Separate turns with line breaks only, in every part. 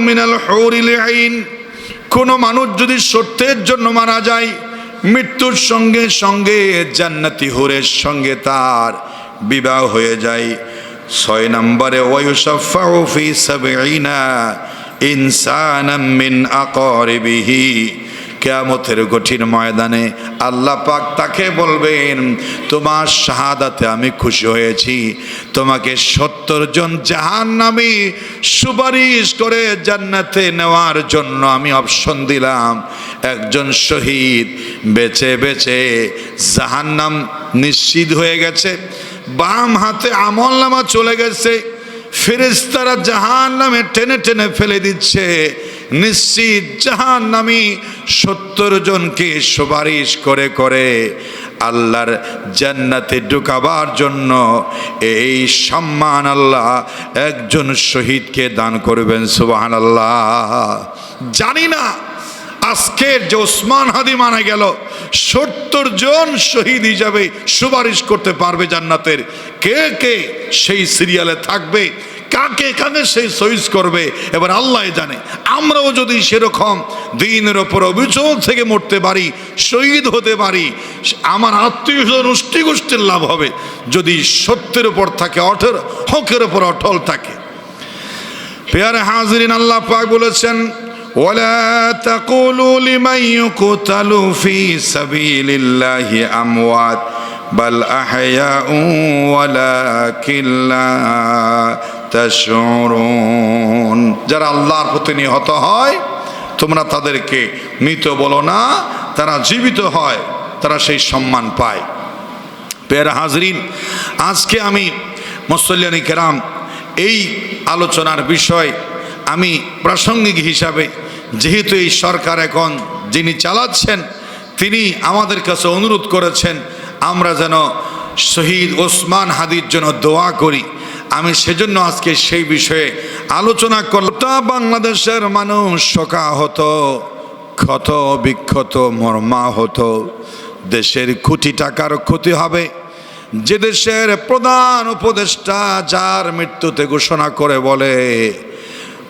মিনাল আইন। কোনো মানুষ যদি সত্যের জন্য মারা যায়, মৃত্যুর সঙ্গে সঙ্গে জান্নাতি হুরের সঙ্গে তার বিবাহ হয়ে যায়। ছয় নম্বরে ওয়ায়ুসাফাউ ফি সাবঈনা ইনসানাম মিন আকরিবিহি। কেয়ামতের কঠিন ময়দানে আল্লাহ পাক তাকে বলবেন, তোমার শাহাদাতে আমি খুশি হয়েছি। তোমাকে সত্তর জন জাহান নামি সুপারিশ করে জান্নাতে নেওয়ার জন্য আমি অপশন দিলাম। একজন শহীদ বেছে বেছে জাহান্নাম নিশ্চিত হয়ে গেছে। বাম হাতে আমল নামা চলে গেছে। ফেরেস্তারা জাহান নামে টেনে টেনে ফেলে দিচ্ছে। নিশ্চিত জাহান নামি সত্তর জনকে সুপারিশ করে করে আল্লাহর জান্নাতে ঢুকাবার জন্য এই সম্মান আল্লাহ একজন শহীদকে দান করবেন সুবাহান আল্লাহ জানি না আজকের যে ওসমান হাদি মারা গেল, সত্তর জন শহীদ হিসাবে সুপারিশ করতে পারবে জান্নাতের। কে কে সেই সিরিয়ালে থাকবে কাকে কাকে সেই সহিজ করবে এবার আল্লাহ জানে আমরাও যদি সেরকম দিনের ওপর অভিযোগ থেকে মরতে পারি শহীদ হতে পারি আমার আত্মীয় গোষ্ঠী গোষ্ঠীর লাভ হবে যদি সত্যের উপর থাকে অটল হকের উপর অটল থাকে পেয়ারে হাজরিন আল্লাহ পাক বলেছেন ولا تقولوا لمن يقتل في سبيل الله أموات بل أحياء ولكن لا تشعرون যারা আল্লাহর প্রতি নিহত হয়, তোমরা তাদেরকে মৃত বলো না, তারা জীবিত হয়, তারা সেই সম্মান পায়। পেয়ারা হাজরিন, আজকে আমি মুসল্লিয়ানি কেরাম এই আলোচনার বিষয় আমি প্রাসঙ্গিক হিসাবে, যেহেতু এই সরকার এখন যিনি চালাচ্ছেন, তিনি আমাদের কাছে অনুরোধ করেছেন, আমরা যেন শহীদ ওসমান হাদির জন্য দোয়া করি। আমি সেজন্য আজকে সেই বিষয়ে আলোচনা করলাম। বাংলাদেশের মানুষ শোকাহত ক্ষত, বিক্ষত মর্মাহত দেশের কোটি টাকার ক্ষতি হবে। যে দেশের প্রধান উপদেষ্টা যার মৃত্যুতে ঘোষণা করে বলে,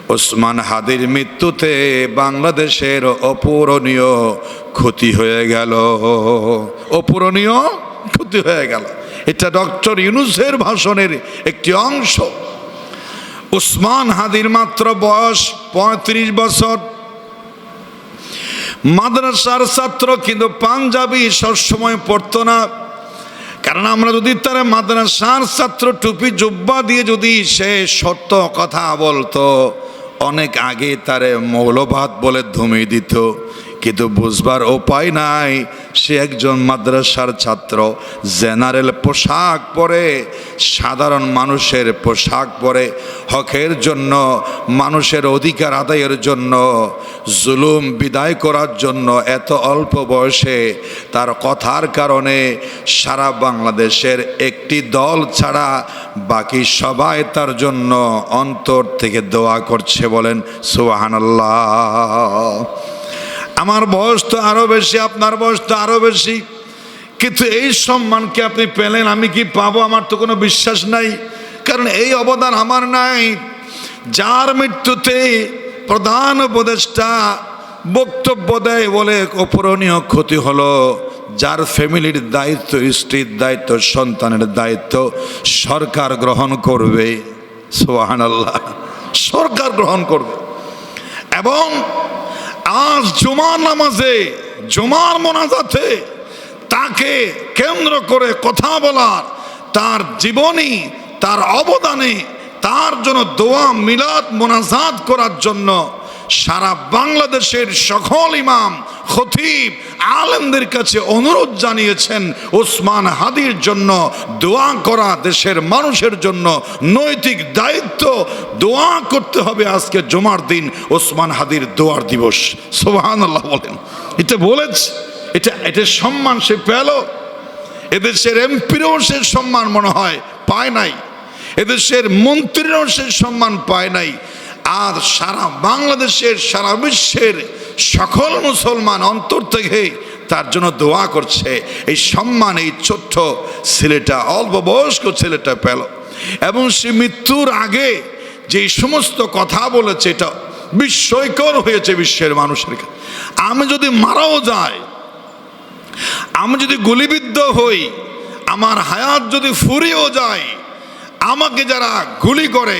ওসমান হাদির মৃত্যুতে বাংলাদেশের অপূরণীয় ক্ষতি হয়ে গেল। অপূরণীয় ক্ষতি হয়ে গেল। এটা ডক্টর ইউনুসের ভাষণের একটি অংশ। উসমান হাদির মাত্র বয়স পঁয়ত্রিশ বছর। মাদ্রাসার ছাত্র কিন্তু পাঞ্জাবি সবসময় পড়তো না। কারণ আমরা যদি তার মাদ্রাসার ছাত্র টুপি জুব্বা দিয়ে যদি সে সত্য কথা বলতো, অনেক আগে তারে মৌলবাদ বলে ধুমিয়ে দিত। কিন্তু বুঝবার উপায় নাই। সে একজন মাদ্রাসার ছাত্র, জেনারেল পোশাক পরে, সাধারণ মানুষের পোশাক পরে, হকের জন্য, মানুষের অধিকার আদায়ের জন্য, জুলুম বিদায় করার জন্য এত অল্প বয়সে তার কথার কারণে সারা বাংলাদেশের একটি দল ছাড়া বাকি সবাই তার জন্য অন্তর থেকে দোয়া করছে বলেন, সুবাহানাল্লাহ। আমার বয়স তো আরও বেশি, আপনার বয়স তো আরও বেশি। কিন্তু এই সম্মানকে আপনি পেলেন? আমি কি পাবো? আমার তো কোনো বিশ্বাস নাই। কারণ এই অবদান আমার নাই। যার মৃত্যুতে প্রধান উপদেষ্টা বক্তব্য দেয় বলে অপূরণীয় ক্ষতি হলো যার ফ্যামিলির দায়িত্ব, স্ত্রীর দায়িত্ব, সন্তানের দায়িত্ব সরকার গ্রহণ করবে। সোহান আল্লাহ সরকার গ্রহণ করবে। এবং আজ জুমার নামাজে, জুমার মোনাজাতে তাকে কেন্দ্র করে কথা বলার, তার জীবনী, তার অবদানে, তার জন্য দোয়া মিলাদ মোনাজাত করার জন্য সারা বাংলাদেশের সকল ইমাম, খতিব, আলেমদের কাছে অনুরোধ জানিয়েছেন, ওসমান হাদির জন্য দোয়া করা দেশের মানুষের জন্য নৈতিক দায়িত্ব দোয়া করতে হবে আজকে জমার দিন, ওসমান হাদির দোয়ার দিবস। সোহান আল্লাহ বলেন। এটা বলেছে, এটা এটা সম্মান সে পেল। এদেশের এমপিরও সে সম্মান মনে হয় পায় নাই। এদেশের মন্ত্রীরাও সে সম্মান পায় নাই। আর সারা বাংলাদেশের, সারা বিশ্বের সকল মুসলমান অন্তর থেকে তার জন্য দোয়া করছে এই সম্মান, এই ছোট্ট ছেলেটা অল্প বয়স্ক ছেলেটা পেল এবং সে মৃত্যুর আগে যে সমস্ত কথা বলেছে, এটা বিস্ময়কর হয়েছে বিশ্বের মানুষের কাছে। আমি যদি মারাও যাই, আমি যদি গুলিবিদ্ধ হই, আমার হায়াত যদি ফুরিয়েও যায়, আমাকে যারা গুলি করে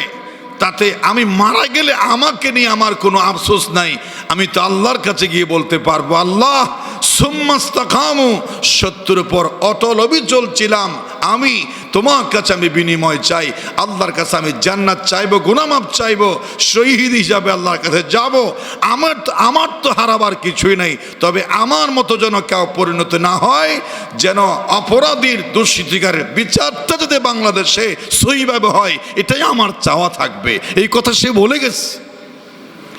তাতে আমি মারা গেলে আমাকে নিয়ে আমার কোনো আফসোস নাই। আমি তো আল্লাহর কাছে গিয়ে বলতে পারব, আল্লাহ সুম্মাস্তাকামু সত্যের উপর অটল অবিচল ছিলাম। আমি তোমার কাছে আমি বিনিময় চাই। আল্লাহর কাছে আমি জান্নাত চাইব, গুনামাপ চাইব, শহীদ হিসাবে আল্লাহর কাছে যাব। আমার তো আমার তো হারাবার কিছুই নাই। তবে আমার মতো যেন কেউ পরিণত না হয়, যেন অপরাধীর দুষ্কৃতিকারের বিচারটা যদি বাংলাদেশে সহিভাবে হয়, এটাই আমার চাওয়া থাকবে। এই কথা সে বলে গেছে।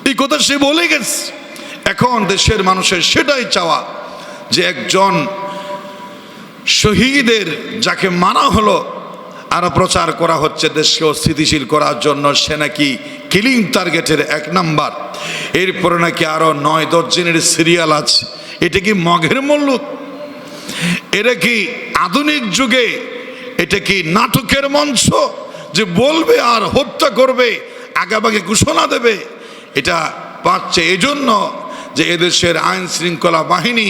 এই কথা সে বলে গেছে। এখন দেশের মানুষের সেটাই চাওয়া যে একজন শহীদের যাকে মারা হলো আরও প্রচার করা হচ্ছে দেশকে স্থিতিশীল করার জন্য, সে নাকি কিলিং টার্গেটের এক নাম্বার। এরপরে নাকি আরও নয় দশজনের সিরিয়াল আছে। এটা কি মগের মল্লুক এটা কি আধুনিক যুগে? এটা কি নাটকের মঞ্চ যে বলবে আর হত্যা করবে আগে আগাবাগে ঘোষণা দেবে? এটা পাচ্ছে এজন্য যে এদেশের আইন শৃঙ্খলা বাহিনী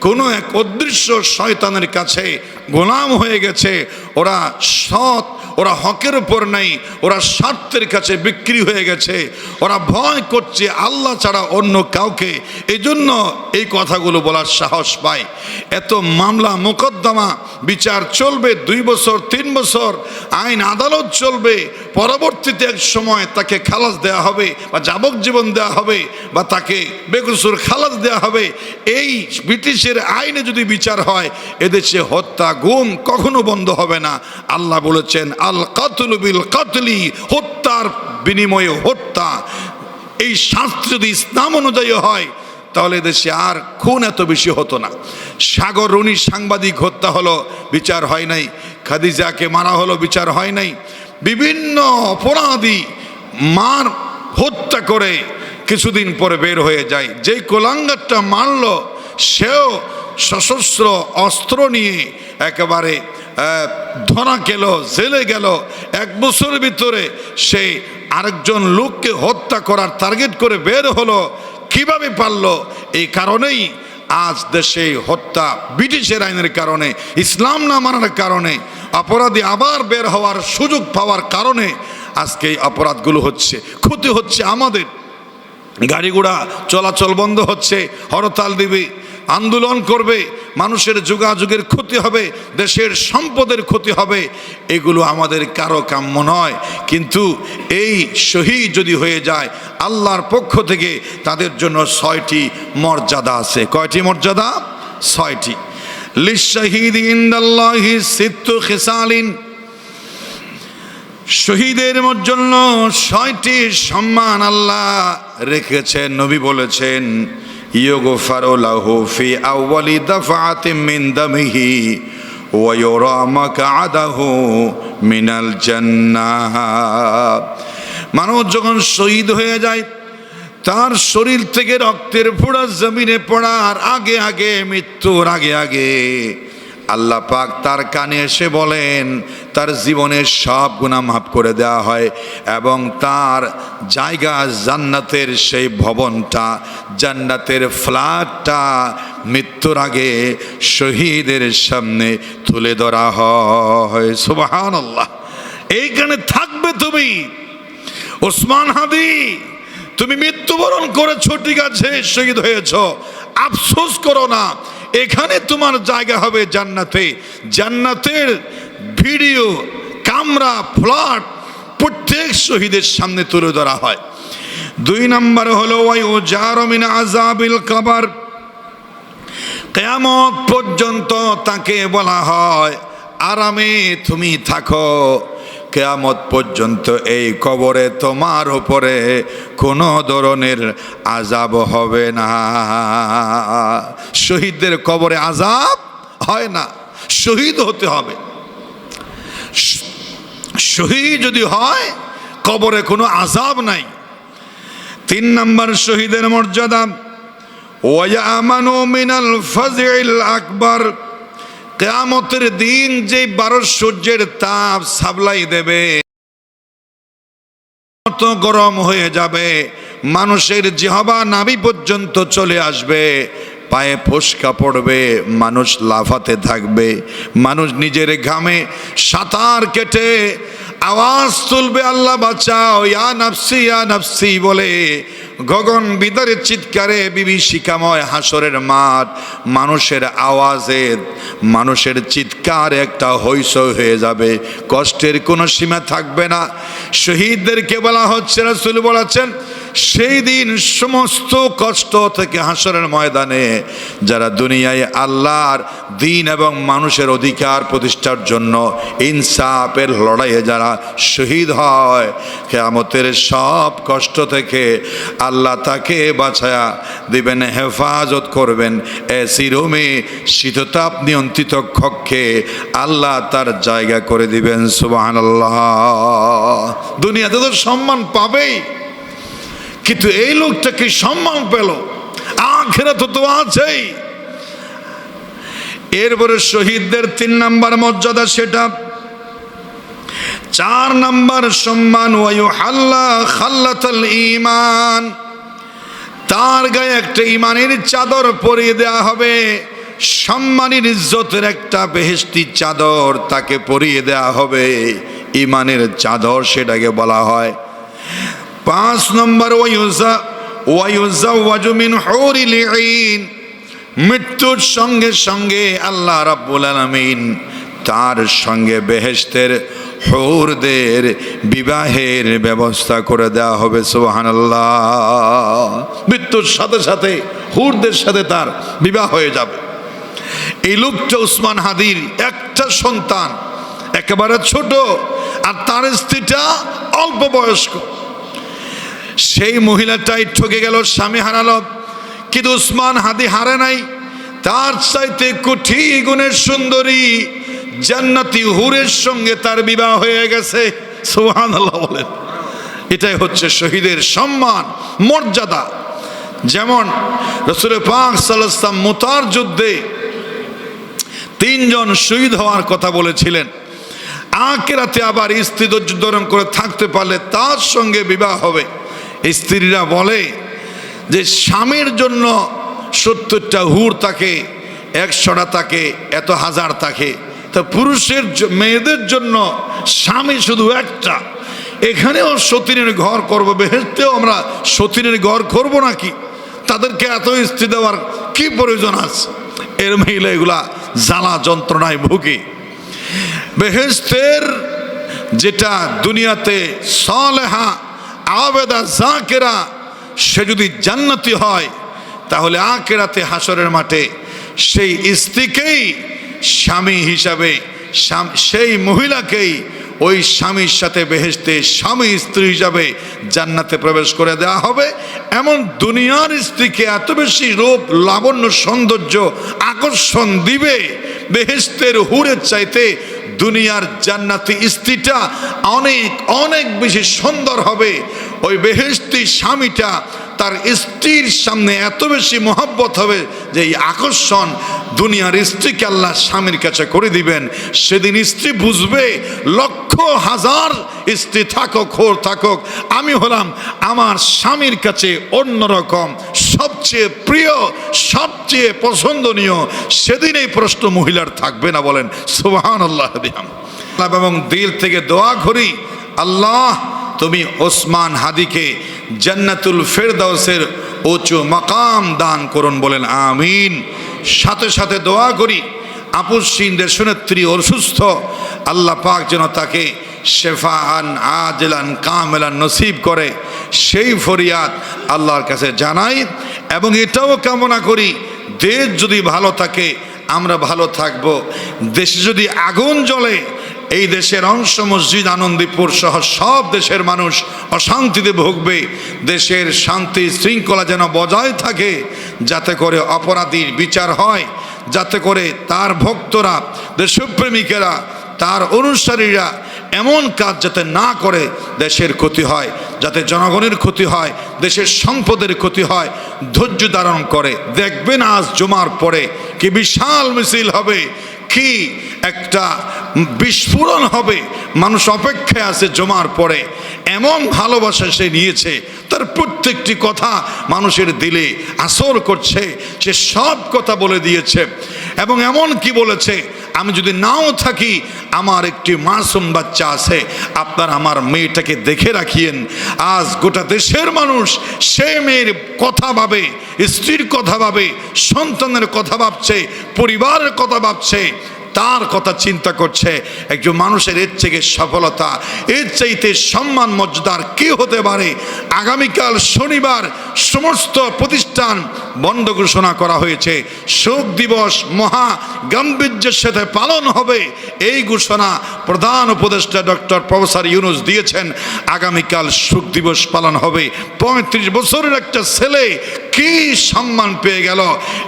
কোনো এক অদৃশ্য শয়তানের কাছে গোলাম হয়ে গেছে, ওরা সৎ, ওরা হকের উপর নেই, ওরা স্বার্থের কাছে বিক্রি হয়ে গেছে, ওরা ভয় করছে, আল্লাহ ছাড়া অন্য কাউকে। এই জন্য এই কথাগুলো বলার সাহস পায় এত মামলা, মোকদ্দমা, বিচার চলবে দুই বছর, তিন বছর, আইন আদালত চলবে পরবর্তীতে এক সময় তাকে খালাস দেওয়া হবে বা যাবজ্জীবন দেওয়া হবে বা তাকে বেকসুর খালাস দেওয়া হবে। এই ব্রিটিশের আইনে যদি বিচার হয়, এদেশে হত্যা গুম কখনো বন্ধ হবে না। আল্লাহ বলেছেন, আল কাতল বিল কাতলি হত্যার বিনিময়ে হত্যা। এই শাস্ত্র যদি ইসলাম অনুযায়ী হয়, তাহলে দেশে আর খুন এত বেশি হতো না। সাগর রনি সাংবাদিক হত্যা হলো, বিচার হয় নাই। খাদিজাকে মারা হলো, বিচার হয় নাই। বিভিন্ন অপরাধী মার হত্যা করে কিছুদিন পরে বের হয়ে যায়। যেই কোলাঙ্গারটা মারল, সেও সশস্ত্র অস্ত্র নিয়ে একেবারে ধরা গেল, জেলে গেল। এক বছরের ভিতরে সে আরেকজন লোককে হত্যা করার টার্গেট করে বের হলো। কীভাবে পারল? এই কারণেই আজ দেশে হত্যা ব্রিটিশের আইনের কারণে, ইসলাম না মানার কারণে, অপরাধী আবার বের হওয়ার সুযোগ পাওয়ার কারণে আজকে এই অপরাধগুলো হচ্ছে, ক্ষতি হচ্ছে আমাদের। গাড়ি ঘোড়া চলাচল বন্ধ হচ্ছে, হরতাল দিবে, আন্দোলন করবে মানুষের যোগাযোগের ক্ষতি হবে, দেশের সম্পদের ক্ষতি হবে, এগুলো আমাদের কারও কাম্য নয়। কিন্তু এই শহীদ যদি হয়ে যায়, আল্লাহর পক্ষ থেকে তাদের জন্য ছয়টি মর্যাদা আছে। কয়টি মর্যাদা? ছয়টি। সিত্তু খিসালিন। শহীদের জন্য ছয়টি সম্মান আল্লাহ রেখেছেন, নবী বলেছেন। লাহু ফি আউয়ালি দাফাতিম মিন দামিহি ওয়া ইউরা মাকআদাহু মিনাল জান্নাহ। মানুষ যখন শহীদ হয়ে যায়, তার শরীর থেকে রক্তের ফোড়া জমিনে পড়ার আগে আগে মৃত্যুর আগে আগে আল্লাহ পাক তার কানে এসে বলেন তার জীবনের সব গুণা মাফ করে দেওয়া হয় এবং তার জায়গা জান্নাতের সেই ভবনটা, জান্নাতের ফ্ল্যাটটা মৃত্যুর আগে শহীদের সামনে তুলে ধরা হয়। সুবাহান আল্লাহ এইখানে থাকবে তুমি। ওসমান হাদি, তুমি মৃত্যুবরণ করেছ, ঠিক আছে, শহীদ হয়েছ। আফসোস করো না। এখানে তোমার জায়গা হবে জান্নাতে। জান্নাতের ভিডিও, কামরা ফ্ল্যাট প্রত্যেক শহীদের সামনে তুলে ধরা হয়। দুই নম্বর হলো ওই ও জারমিন আজাবিল কাবার। কেয়ামত পর্যন্ত তাকে বলা হয়, আরামে তুমি থাকো। কেয়ামত পর্যন্ত এই কবরে তোমার উপরে কোনো ধরনের আজাব হবে না। শহীদদের কবরে আজাব হয় না, শহীদ হতে হবে। শহীদ যদি হয়, কবরে কোনো আজাব নাই। তিন নম্বর শহীদের মর্যাদা ওয়ামানু মিনাল ফাজিল আকবর। কেয়ামতের দিন যে বারো সূর্যের তাপ সাবলাই দেবে গরম হয়ে যাবে, মানুষের জিহবা নাভি পর্যন্ত চলে আসবে। পায়ে ফোসকা পড়বে, মানুষ লাফাতে থাকবে। মানুষ নিজের ঘামে সাঁতার কেটে আওয়াজ তুলবে, আল্লাহ বাঁচাও, ইয়া নাফসি ইয়া নাফসি বলে। গগন বিদারের চিৎকারে বিবি বিভীষিকাময় হাসরের মাঠ। মানুষের আওয়াজে, মানুষের চিৎকার একটা হইসই হয়ে যাবে। কষ্টের কোনো সীমা থাকবে না। শহীদদেরকে বলা হচ্ছে, রাসুল বলেছেন সেই দিন সমস্ত কষ্ট থেকে হাসরের ময়দানে যারা দুনিয়ায় আল্লাহর দিন এবং মানুষের অধিকার প্রতিষ্ঠার জন্য ইনসাফের লড়াইয়ে যারা শহীদ হয়, কেয়ামতের সব কষ্ট থেকে আল্লাহ তাকে বাছায়া দিবেন, হেফাজত করবেন। এসি রুমে শীততাপ নিয়ন্ত্রিত কক্ষে আল্লাহ তার জায়গা করে দিবেন সুবাহ দুনিয়াতে তো সম্মান পাবেই। কিন্তু এই লোকটা কি সম্মান পেল? আখেরা তো তো আছেই। এরপরে শহীদদের তিন নাম্বার মর্যাদা সেটা। চার নাম্বার সম্মান ওয়ায়ু হাল্লা খাল্লাতাল ইমান তার গায়ে একটা ইমানের চাদর পরিয়ে দেয়া হবে। সম্মানের ইজ্জতের একটা বেহেস্তি চাদর তাকে পরিয়ে দেওয়া হবে। ইমানের চাদর সেটাকে বলা হয় পাঁচ নম্বর মৃত্যুর সঙ্গে সঙ্গে আল্লাহ রাব্বুল আলামিন তার সঙ্গে বেহেশতের, হৌরদের বিবাহের ব্যবস্থা করে দেওয়া হবে, সুবহানাল্লাহ। মৃত্যুর সাথে সাথে হুরদের সাথে তার বিবাহ হয়ে যাবে। এই লোকটা উসমান হাদির একটা সন্তান, একেবারে ছোট, আর তার স্ত্রীটা অল্প বয়স্ক। সেই মহিলাটাই ঠকে গেল, স্বামী হারালো। কিন্তু উসমান হাদি হারে নাই। তার চাইতে কোটি গুণের সুন্দরী জান্নাতি হুরের সঙ্গে তার বিবাহ হয়ে গেছে। সোহান বলেন। এটাই হচ্ছে শহীদের সম্মান, মর্যাদা। যেমন রসুল পাক সাল্লাম মোতার যুদ্ধে তিনজন শহীদ হওয়ার কথা বলেছিলেন। আকেরাতে আবার স্ত্রী ধৈর্য ধারণ করে থাকতে পারলে তার সঙ্গে বিবাহ হবে। স্ত্রীরা বলে যে স্বামীর জন্য সত্তরটা হুর থাকে, একশোটা থাকে, এত হাজার থাকে। তা পুরুষের মেয়েদের জন্য স্বামী শুধু একটা। এখানেও সতীনের ঘর করব, বেহেস্তেও আমরা সতীনের ঘর করব নাকি? তাদেরকে এত স্ত্রী দেওয়ার কি প্রয়োজন আছে? এর মহিলা এগুলা জ্বালা যন্ত্রণায় ভুগে। বেহেস্তের যেটা দুনিয়াতে সলেহা আবেদা জাকেরা, সে যদি জান্নাতি হয়, তাহলে আকেরাতে হাসরের মাঠে সেই স্ত্রীকেই স্বামী হিসাবে সেই মহিলাকেই ওই স্বামীর সাথে বেহেশতে স্বামী স্ত্রী হিসাবে জান্নাতে প্রবেশ করে দেওয়া হবে। এমন দুনিয়ার স্ত্রীকে এত বেশি রূপ, লাবণ্য, সৌন্দর্য, আকর্ষণ দিবে, বেহেশতের হুরের চাইতে দুনিয়ার জান্নাতি স্ত্রীটা অনেক অনেক বেশি সুন্দর হবে। ওই বেহেস্তি স্বামীটা তার স্ত্রীর সামনে এত বেশি মহব্বত হবে যে এই আকর্ষণ দুনিয়ার স্ত্রীকে আল্লাহ স্বামীর কাছে করে দিবেন। সেদিন স্ত্রী বুঝবে, লক্ষ হাজার স্ত্রী থাকুক খোর থাকুক, আমি হলাম আমার স্বামীর কাছে অন্যরকম সবচেয়ে প্রিয়, সবচেয়ে পছন্দনীয়। সেদিন এই প্রশ্ন মহিলার থাকবে না বলেন সুবাহান আল্লাহ এবং দিল থেকে দোয়া করি, আল্লাহ তুমি ওসমান হাদিকে জান্নাতুল ফেরদাউসের উঁচু মাকাম দান করুন বলেন, আমিন। সাথে সাথে দোয়া করি আপুসিন দেশনেত্রী অসুস্থ আল্লাহ পাক যেন তাকে শেফান আজলান, কামেলান নসিব করে। সেই ফরিয়াদ আল্লাহর কাছে জানাই এবং এটাও কামনা করি, দেশ যদি ভালো থাকে, আমরা ভালো থাকব। দেশে যদি আগুন জ্বলে, এই দেশের অংশ মসজিদ আনন্দীপুর সহ সব দেশের মানুষ অশান্তিতে ভুগবে। দেশের শান্তি শৃঙ্খলা যেন বজায় থাকে, যাতে করে অপরাধীর বিচার হয়। যাতে করে তার ভক্তরা দেশপ্রেমিকেরা তার অনুসারীরা এমন কাজ যাতে না করে দেশের ক্ষতি হয়, যাতে জনগণের ক্ষতি হয়, দেশের সম্পদের ক্ষতি হয়, ধৈর্য ধারণ করে। দেখবেন আজ জমার পরে কি বিশাল মিছিল হবে। কি একটা বিস্ফোরণ হবে। মানুষ অপেক্ষায় আছে জমার পরে। এমন ভালোবাসা সে নিয়েছে, তার প্রত্যেকটি কথা মানুষের দিলে আসর করছে, সে সব কথা বলে দিয়েছে এবং এমন কি বলেছে আমি যদি নাও থাকি, আমার একটি মাসুম বাচ্চা আছে, আপনার আমার মেয়েটাকে দেখে রাখিয়েন। আজ গোটা দেশের মানুষ সে মেয়ের কথা ভাবে, স্ত্রীর কথা ভাবে, সন্তানের কথা ভাবছে, পরিবারের কথা ভাবছে, তার কথা চিন্তা করছে। একজন মানুষের এর থেকে সফলতা, এর চাইতে সম্মান মর্যাদার কি হতে পারে? আগামীকাল শনিবার সমস্ত প্রতিষ্ঠান বন্ধ ঘোষণা করা হয়েছে। শোক দিবস মহা গাম্ভীর্যের সাথে পালন হবে এই ঘোষণা প্রধান উপদেষ্টা ডক্টর প্রফেসর ইউনুস দিয়েছেন। আগামীকাল শোক দিবস পালন হবে। পঁয়ত্রিশ বছরের একটা ছেলে কি সম্মান পেয়ে গেল?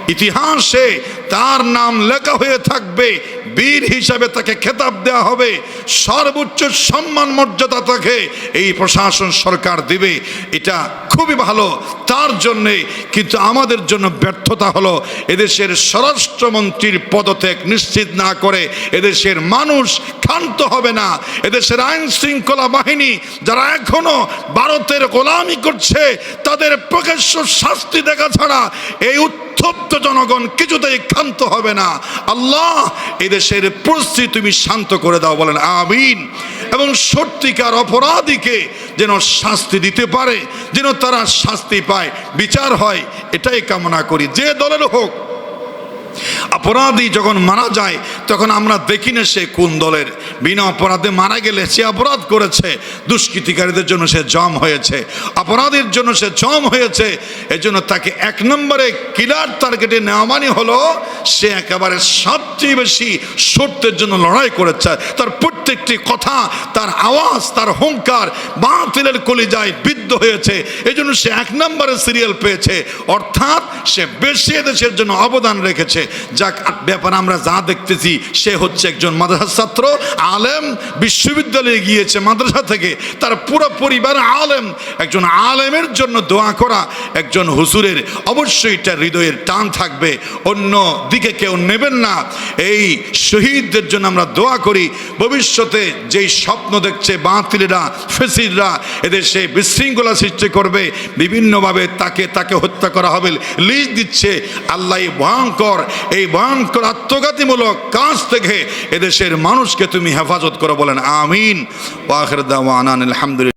ইতিহাসে তার নাম লেখা হয়ে থাকবে। বীর হিসাবে তাকে খেতাব দেওয়া হবে। সর্বোচ্চ সম্মান মর্যাদা তাকে এই প্রশাসন সরকার দিবে। এটা খুবই ভালো। তার জন্যে কিন্তু আমাদের জন্য ব্যর্থতা হলো এদেশের স্বরাষ্ট্রমন্ত্রীর পদত্যাগ নিশ্চিত না করে এদেশের মানুষ ক্ষান্ত হবে না। এদেশের আইন শৃঙ্খলা বাহিনী যারা এখনও ভারতের গোলামি করছে, তাদের প্রকাশ্য শাস্তি দেখা ছাড়া এই উত্তপ্ত জনগণ কিছুতেই ক্ষান্ত হবে না। আল্লাহ এদেশের পরিস্থিতি তুমি শান্ত করে দাও, বলেন আমিন। এবং সত্যিকার অপরাধীকে যেন শাস্তি দিতে পারে, যেন তারা শাস্তি পায়, বিচার হয়, এটাই কামনা করি। যে দলের হোক, অপরাধী যখন মারা যায়, তখন আমরা দেখি না সে কোন দলের। বিনা অপরাধে মারা গেলে সে অপরাধ করেছে, দুষ্কৃতিকারীদের জন্য সে জম হয়েছে। অপরাধীর জন্য সে জম হয়েছে, এজন্য তাকে এক নম্বরে কিলার টার্গেটে নেওয়া মানে হলো, সে একেবারে সবচেয়ে বেশি সত্যের জন্য লড়াই করেছে। তার প্রত্যেকটি কথা তার আওয়াজ, তার হুঙ্কার বাতিলের কলিজায় বিদ্ধ হয়েছে। এই জন্য সে এক নম্বরে সিরিয়াল পেয়েছে। অর্থাৎ সে বেশি দেশের জন্য অবদান রেখেছে। যাক ব্যাপার আমরা যা দেখতেছি, সে হচ্ছে একজন মাদ্রাসার ছাত্র, আলেম, বিশ্ববিদ্যালয়ে গিয়েছে মাদ্রাসা থেকে। তার পুরো পরিবার আলেম। একজন আলেমের জন্য দোয়া করা একজন হুসুরের অবশ্যই এটা হৃদয়ের টান থাকবে। অন্য দিকে কেউ নেবেন না। এই শহীদদের জন্য আমরা দোয়া করি। ভবিষ্যতে যেই স্বপ্ন দেখছে বাতিলেরা, ফেসিররা সে বিশৃঙ্খলা সৃষ্টি করবে, বিভিন্নভাবে তাকে তাকে হত্যা করা হবে, লিজ দিচ্ছে আল্লাহ এই ভয়ঙ্কর এই ভয়ঙ্কর আত্মঘাতীমূলক কাজ থেকে এদেশের মানুষকে তুমি হেফাজত করো বলেন, আমিন। আলহামদুলিল্লাহ